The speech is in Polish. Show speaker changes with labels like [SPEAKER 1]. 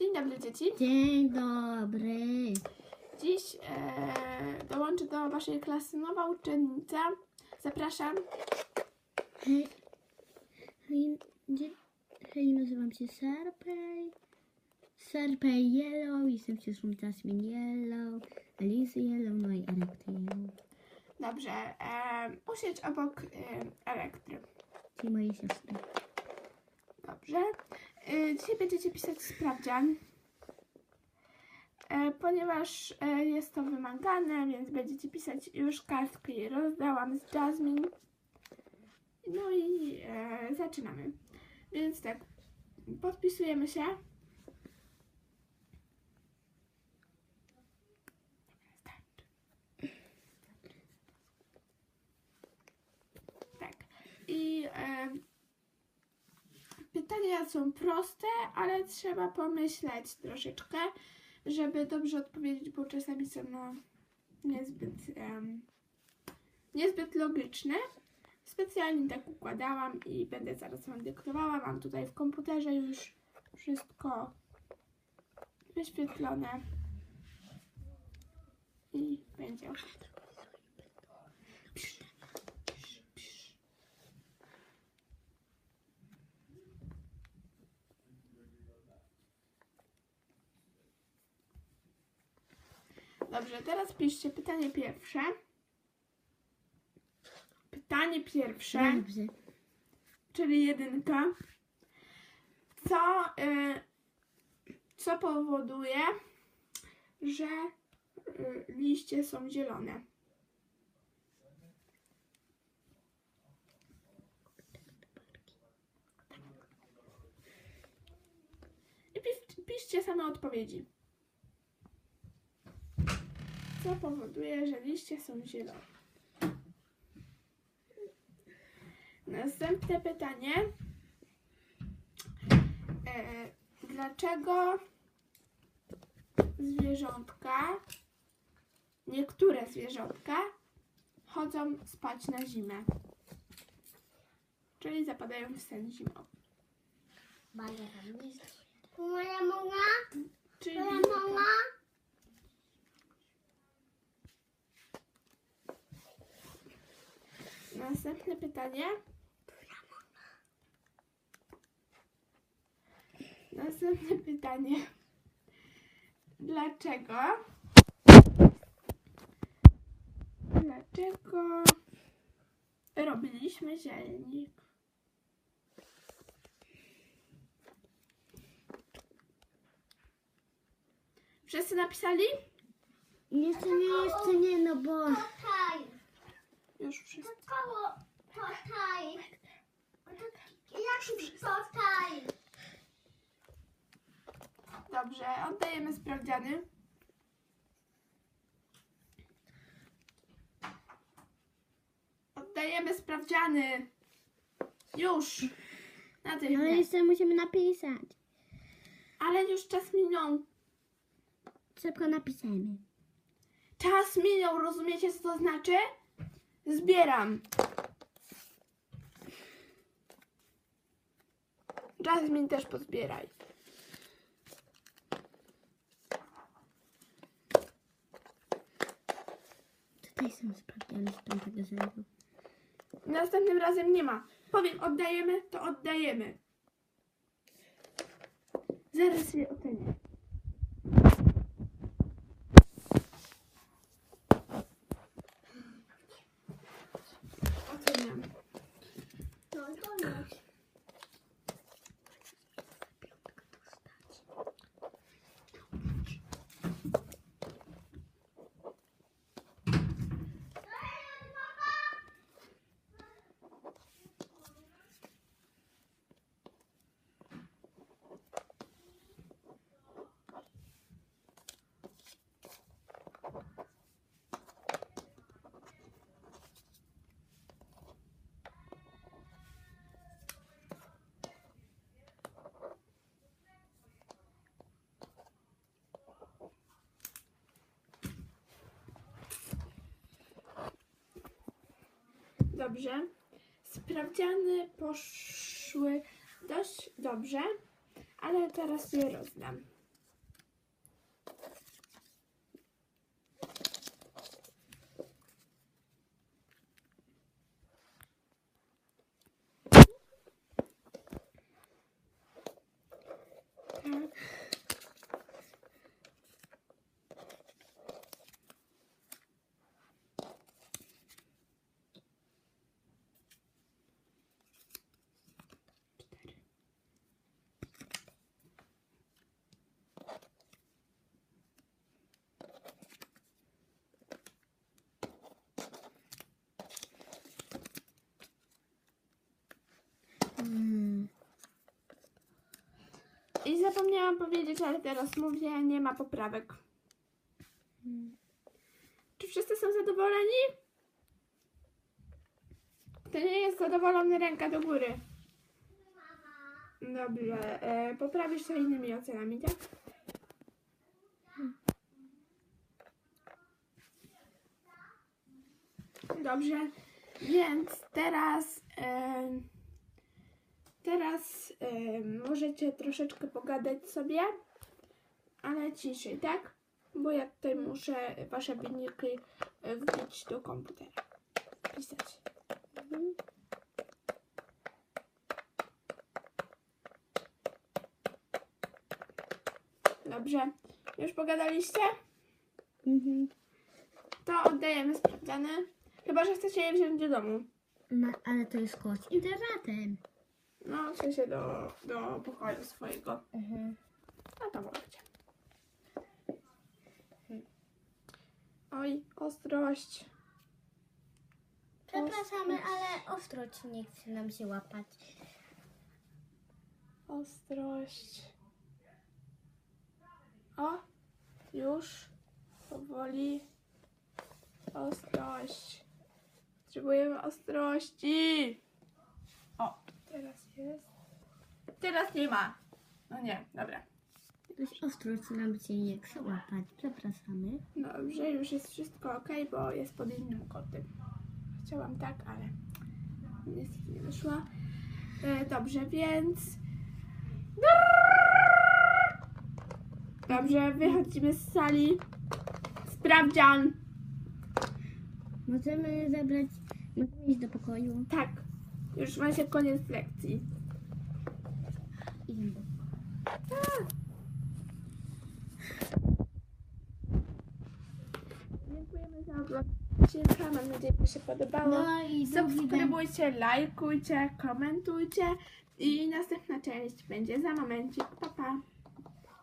[SPEAKER 1] Dzień dobry dzieci.
[SPEAKER 2] Dzień dobry.
[SPEAKER 1] Dziś e, dołączy do Waszej klasy nowa uczennica. Zapraszam.
[SPEAKER 2] Hej, hej, hej nazywam się Serpej. Serpej Yellow, jestem siostrą Jasmine Yellow, Alizy Yellow, no i Electry Yellow,
[SPEAKER 1] Dobrze. E, usiądź obok e, elektry.
[SPEAKER 2] czyli mojej siostry.
[SPEAKER 1] Dobrze. E, dzisiaj będziecie pisać sprawdzian. E, ponieważ e, jest to wymagane, więc będziecie pisać już kartki. Rozdałam z Jasmine. No i zaczynamy. Więc tak, podpisujemy się. Tak. I e, pytania są proste, ale trzeba pomyśleć troszeczkę, żeby dobrze odpowiedzieć, bo czasami są no, niezbyt, em, niezbyt logiczne. Specjalnie tak układałam i będę zaraz Wam dyktowała. Mam tutaj w komputerze już wszystko wyświetlone. I będzie ok. Dobrze, teraz piszcie pytanie pierwsze. Pytanie pierwsze,
[SPEAKER 2] Dobrze.
[SPEAKER 1] czyli jedynka. Co, y, co powoduje, że y, liście są zielone? I pisz, piszcie same odpowiedzi. Co powoduje, że liście są zielone? Następne pytanie. E, dlaczego zwierzątka, niektóre zwierzątka chodzą spać na zimę? Czyli zapadają w sen zimowy.
[SPEAKER 3] Moja mama?
[SPEAKER 1] Czyli
[SPEAKER 3] Moja mama?
[SPEAKER 1] Następne pytanie. Następne pytanie. Dlaczego? Dlaczego robiliśmy zielnik? Wszyscy napisali?
[SPEAKER 2] Jeszcze nie, jeszcze nie, no bo.
[SPEAKER 1] Już wszyscy.
[SPEAKER 3] Koło tutaj. Jak tutaj?
[SPEAKER 1] Dobrze, oddajemy sprawdziany. Oddajemy sprawdziany. Już.
[SPEAKER 2] ale
[SPEAKER 1] Natychmiast.
[SPEAKER 2] jeszcze musimy napisać.
[SPEAKER 1] Ale już czas minął.
[SPEAKER 2] Szybko napiszemy.
[SPEAKER 1] Czas minął, rozumiecie co to znaczy? Zbieram. Jasmine też pozbieraj.
[SPEAKER 2] Tutaj są sprawdziane z piątego rzędu.
[SPEAKER 1] Następnym razem nie ma. Powiem oddajemy, to oddajemy. Zaraz je ocenię. Oceniam.
[SPEAKER 3] To koniec.
[SPEAKER 1] Dobrze. Sprawdziany poszły dość dobrze, ale teraz je rozdam. Zapomniałam powiedzieć, ale teraz mówię, nie ma poprawek. Czy wszyscy są zadowoleni? Kto nie jest zadowolony, ręka do góry. Dobrze, e, poprawisz to innymi ocenami, tak? Dobrze, więc teraz e, teraz e, możecie troszeczkę pogadać sobie, ale ciszej, tak? Bo ja tutaj muszę wasze wyniki e, wbić do komputera. Pisać. Dobrze, już pogadaliście?
[SPEAKER 2] Mhm.
[SPEAKER 1] To oddajemy sprawdziany. Chyba, że chcecie je wziąć do domu.
[SPEAKER 2] Ma, ale to jest kość internatem.
[SPEAKER 1] No, w sensie do, do pokoju swojego.
[SPEAKER 2] Mhm.
[SPEAKER 1] No to możecie. Oj, ostrość.
[SPEAKER 3] Przepraszamy, ale ostrość nie chce nam się łapać.
[SPEAKER 1] Ostrość. O, już. Powoli. Ostrość. Potrzebujemy ostrości. O, teraz jest. Teraz nie ma. No nie, dobra.
[SPEAKER 2] Jakoś ostrość nam się nie chce łapać. Przepraszamy.
[SPEAKER 1] Dobrze, już jest wszystko ok, bo jest pod innym kotem. Chciałam tak, ale niestety nie wyszło. E, dobrze, więc. Dobrze, wychodzimy z sali. Sprawdzian.
[SPEAKER 2] Możemy zabrać, możemy iść do pokoju.
[SPEAKER 1] Tak, już macie koniec lekcji. Dziękujemy za oglądanie. Mam nadzieję, że się podobało.
[SPEAKER 2] No i.
[SPEAKER 1] Subskrybujcie, lajkujcie, komentujcie i następna część będzie za momencik. Pa, pa.